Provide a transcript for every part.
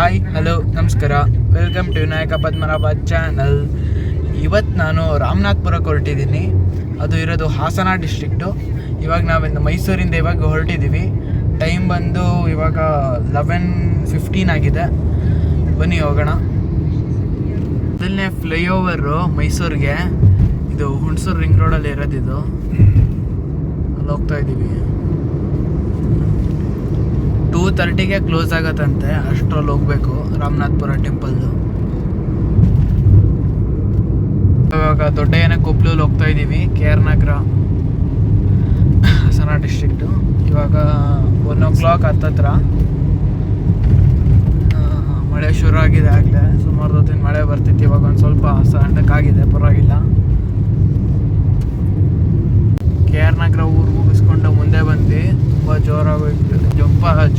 Hi, hello, ನಮಸ್ಕಾರ. Welcome to Vinayaka Padmanabha channel ಇವತ್ತು ನಾನು ರಾಮನಾಥ್ಪುರಕ್ಕೆ ಹೊರಟಿದ್ದೀನಿ. ಅದು ಇರೋದು ಹಾಸನ ಡಿಸ್ಟ್ರಿಕ್ಟು ಇವಾಗ ನಾವಿಂದ ಮೈಸೂರಿಂದ ಇವಾಗ ಹೊರಟಿದ್ದೀವಿ ಟೈಮ್ ಬಂದು ಇವಾಗ ಲೆವೆನ್ ಫಿಫ್ಟೀನ್ ಆಗಿದೆ. ಬನ್ನಿ, ಹೋಗೋಣ. ಮೊದಲನೇ ಫ್ಲೈಓವರು ಮೈಸೂರಿಗೆ. ಇದು ಹುಣಸೂರು ರಿಂಗ್ ರೋಡಲ್ಲಿ ಇರೋದಿದು. ಅಲ್ಲಿ ಹೋಗ್ತಾ ಇದ್ದೀವಿ ತರ್ಟಿಗೆ ಕ್ಲೋಸ್ ಆಗತ್ತಂತೆ. ಅಷ್ಟರಲ್ಲಿ ಹೋಗ್ಬೇಕು. ರಾಮನಾಥ್ಪುರ ಟೆಂಪಲ್ದು ಇವಾಗ ದೊಡ್ಡ ಏನ ಕೊಪ್ಲೂಲ್ಲಿ ಹೋಗ್ತಾ ಇದ್ದೀವಿ. K R Nagara Hassan district ಇವಾಗ ಒನ್ ಓ ಕ್ಲಾಕ್ ಹತ್ತತ್ರ ಮಳೆ ಶುರು ಆಗಿದೆ ಆಗಲೇ. ಸುಮಾರು ಹೊತ್ತಿನ ಮಳೆ ಬರ್ತಿತ್ತು. ಇವಾಗ ಒಂದು ಸ್ವಲ್ಪ ಸಣ್ಣಕ್ಕಾಗಿದೆ ಪರವಾಗಿಲ್ಲ. ಕೆ ಆರ್ ನಗರ ಊರು ಮುಗಿಸ್ಕೊಂಡು ಮುಂದೆ ಜಂಪ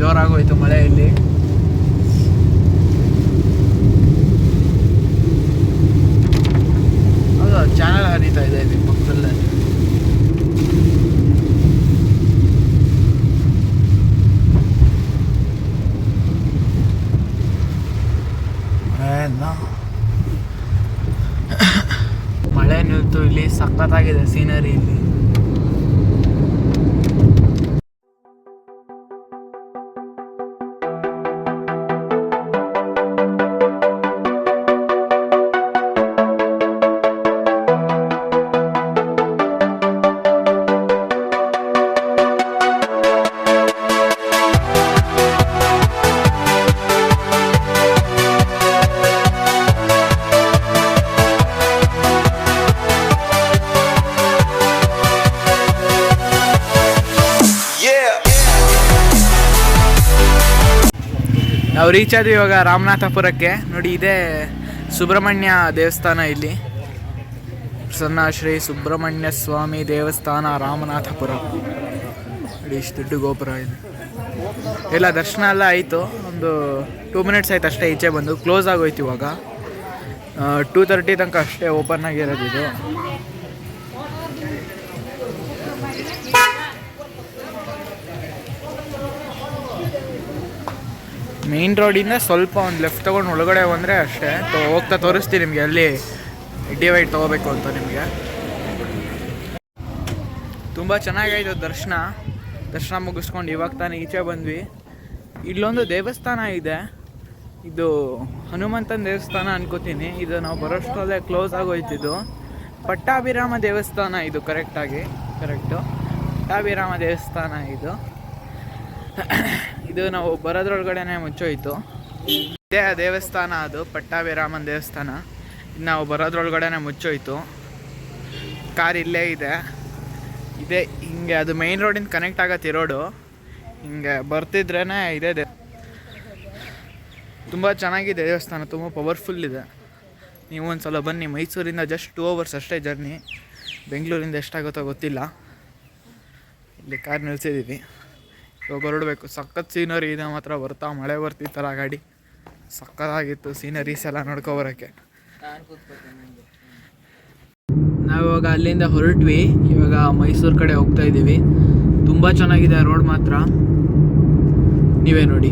ಜೋರಾಗೋಯ್ತು ಮಳೆ ಇಲ್ಲಿ ಅದು ಚಾನಲ್ ಹರಿತಾ ಇದೆ ಇಲ್ಲಿ ಪಕ್ಕದಲ್ಲೇ. ಮಳೆ ನಿಂತು ಇಲ್ಲಿ ಸಖತ್ತಾಗಿದೆ ಸೀನರಿ ಇಲ್ಲಿ. ನಾವು ರೀಚ್ ಆದ್ವಿ ಇವಾಗ ರಾಮನಾಥಪುರಕ್ಕೆ. ನೋಡಿ, ಇದೇ ಸುಬ್ರಹ್ಮಣ್ಯ ದೇವಸ್ಥಾನ ಇಲ್ಲಿ. ಪ್ರಸನ್ನ ಶ್ರೀ ಸುಬ್ರಹ್ಮಣ್ಯ ಸ್ವಾಮಿ ದೇವಸ್ಥಾನ ರಾಮನಾಥಪುರ. ನೋಡಿ, ಇಷ್ಟು ದೊಡ್ಡ ಗೋಪುರ ಇದೆ. ಎಲ್ಲ ದರ್ಶನ ಎಲ್ಲ ಆಯಿತು. ಒಂದು ಟೂ ಮಿನಿಟ್ಸ್ ಆಯ್ತು ಅಷ್ಟೇ ಈಚೆ ಬಂದು. ಕ್ಲೋಸ್ ಆಗೋಯ್ತು ಇವಾಗ. ಟೂ ತರ್ಟಿ ತನಕ ಅಷ್ಟೇ ಓಪನ್ ಆಗಿರೋದು ಇದು. ಮೇನ್ ರೋಡಿಂದ ಸ್ವಲ್ಪ ಒಂದು ಲೆಫ್ಟ್ ತೊಗೊಂಡು ಒಳಗಡೆ ಬಂದರೆ ಅಷ್ಟೇ. ತೊ, ಹೋಗ್ತಾ ತೋರಿಸ್ತೀನಿ ನಿಮಗೆ, ಅಲ್ಲಿ ಡಿವೈಡ್ ತೊಗೋಬೇಕು ಅಂತ ನಿಮಗೆ. ತುಂಬ ಚೆನ್ನಾಗಾಯ್ತು ದರ್ಶನ. ದರ್ಶನ ಮುಗಿಸ್ಕೊಂಡು ಇವಾಗ ತಾನೇ ಈಚೆ ಬಂದ್ವಿ. ಇಲ್ಲೊಂದು ದೇವಸ್ಥಾನ ಇದೆ. ಇದು ಹನುಮಂತನ ದೇವಸ್ಥಾನ ಅನ್ಕೋತೀನಿ. ಇದು ನಾವು ಬರೋಷ್ಟರಲ್ಲೇ ಕ್ಲೋಸ್ ಆಗೋಯ್ತಿದ್ದು ಪಟ್ಟಾಭಿರಾಮ ದೇವಸ್ಥಾನ ಇದು ಕರೆಕ್ಟಾಗಿ ಕರೆಕ್ಟು ಪಟ್ಟಾಭಿರಾಮ ದೇವಸ್ಥಾನ ಇದು. ಇದು ನಾವು ಬರೋದ್ರೊಳಗಡೆನೆ ಮುಚ್ಚೋಯ್ತು. ಇದೇ ದೇವಸ್ಥಾನ ಅದು, ಪಟ್ಟಾಭಿರಾಮನ್ ದೇವಸ್ಥಾನ. ಇದು ನಾವು ಬರೋದ್ರೊಳಗಡೆನೆ ಮುಚ್ಚೋಯ್ತು. ಕಾರ್ ಇಲ್ಲೇ ಇದೆ. ಇದೆ, ಹಿಂಗೆ ಅದು ಮೈನ್ ರೋಡಿಂದ ಕನೆಕ್ಟ್ ಆಗತ್ತೆ ರೋಡು ಹಿಂಗೆ ಬರ್ತಿದ್ರೇ ಇದೆ ದೇ ತುಂಬ ಚೆನ್ನಾಗಿದೆ ದೇವಸ್ಥಾನ, ತುಂಬ ಪವರ್ಫುಲ್ ಇದೆ. ನೀವು ಒಂದು ಸಲ ಬನ್ನಿ, ಮೈಸೂರಿಂದ ಜಸ್ಟ್ ಟೂ ಅವರ್ಸ್ ಅಷ್ಟೇ ಜರ್ನಿ ಬೆಂಗಳೂರಿಂದ ಎಷ್ಟಾಗುತ್ತೋ ಗೊತ್ತಿಲ್ಲ. ಇಲ್ಲಿ ಕಾರ್ ನಿಲ್ಸಿದ್ದೀವಿ ಹೊರಡಬೇಕು ಸಖತ್ ಸೀನರಿ ಇದೆ ಮಾತ್ರ. ಬರ್ತಾ ಮಳೆ ಬರ್ತಿತ್ತಲ್ಲ ಗಾಡಿ. ಸಖತ್ತಾಗಿತ್ತು ಸೀನರೀಸ್ ಎಲ್ಲ ನೋಡ್ಕೊ ಬರೋಕ್ಕೆ. ನಾವು ಇವಾಗ ಅಲ್ಲಿಂದ ಹೊರಟ್ವಿ. ಇವಾಗ ಮೈಸೂರು ಕಡೆ ಹೋಗ್ತಾ ಇದ್ದೀವಿ ತುಂಬ ಚೆನ್ನಾಗಿದೆ ರೋಡ್ ಮಾತ್ರ. ನೀವೇ ನೋಡಿ.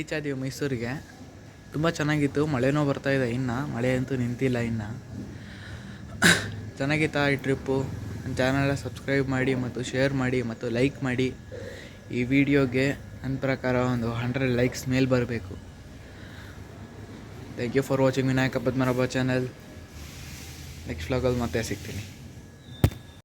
ರೀಚ್ ಆದೀವಿ ಮೈಸೂರಿಗೆ. ತುಂಬ ಚೆನ್ನಾಗಿತ್ತು. ಮಳೆನೂ ಇದೆ ಇನ್ನು. ಮಳೆ ಅಂತೂ ನಿಂತಿಲ್ಲ ಇನ್ನು. ಚೆನ್ನಾಗಿತ್ತಾ ಈ ಟ್ರಿಪ್ಪು? ನನ್ನ ಚಾನಲ್ನ ಸಬ್ಸ್ಕ್ರೈಬ್ ಮಾಡಿ ಮತ್ತು ಶೇರ್ ಮಾಡಿ ಮತ್ತು ಲೈಕ್ ಮಾಡಿ. ಈ ವಿಡಿಯೋಗೆ ನನ್ನ ಪ್ರಕಾರ ಒಂದು ಹಂಡ್ರೆಡ್ ಲೈಕ್ಸ್ ಮೇಲೆ ಬರಬೇಕು. Thank you for watching Vinayaka Padmanabha channel next ವ್ಲಾಗಲ್ಲಿ ಮತ್ತೆ ಸಿಗ್ತೀನಿ.